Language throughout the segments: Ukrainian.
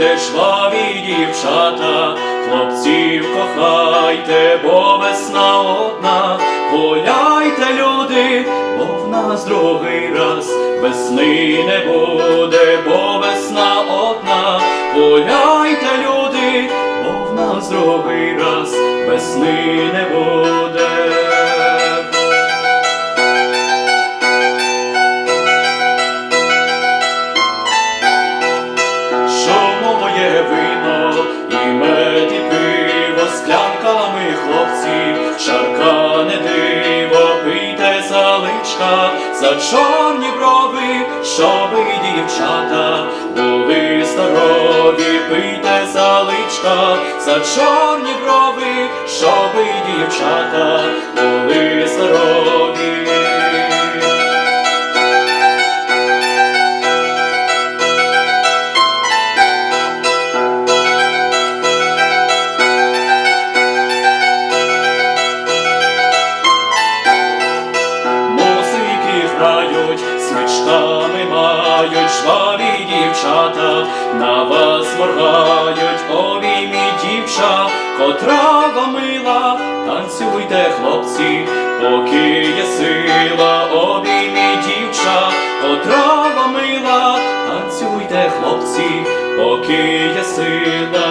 кохайте, шваві дівчата, хлопців кохайте, бо весна одна, гуляйте, люди, бо в нас другий раз. Весни не буде, бо весна одна, гуляйте, люди, бо в нас другий раз. Весни не буде. Моє вино і мед і пиво склянками хлопці, шарка не диво, пийте заличка за чорні брови, щоби дівчата були здорові, пийте заличка за чорні брови, щоби дівчата були здорові. Грають, мають, жваві дівчата, на вас моргають, обіймі дівча, котра вам мила, танцюйте, хлопці, поки є сила, обіймі дівча, котра вам мила, танцюйте, хлопці, поки є сила.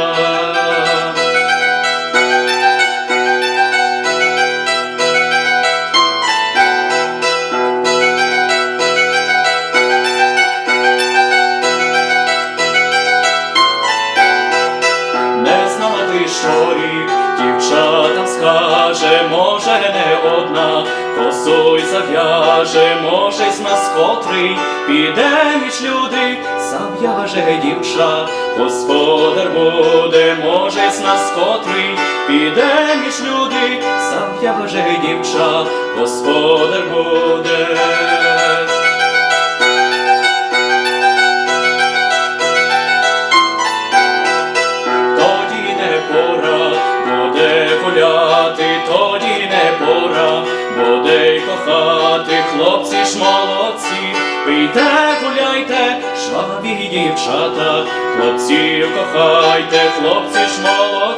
Рік дівчатам скаже, може не одна, косой зав'яже, може з нас котрий, піде між люди, зав'яже дівча, господар буде, може з нас котрий, піде між люди, зав'яже дівча, господар буде. Кохати, хлопці ж молодці, пийте, гуляйте, шабі дівчата, хлопців кохайте, хлопці ж молодці,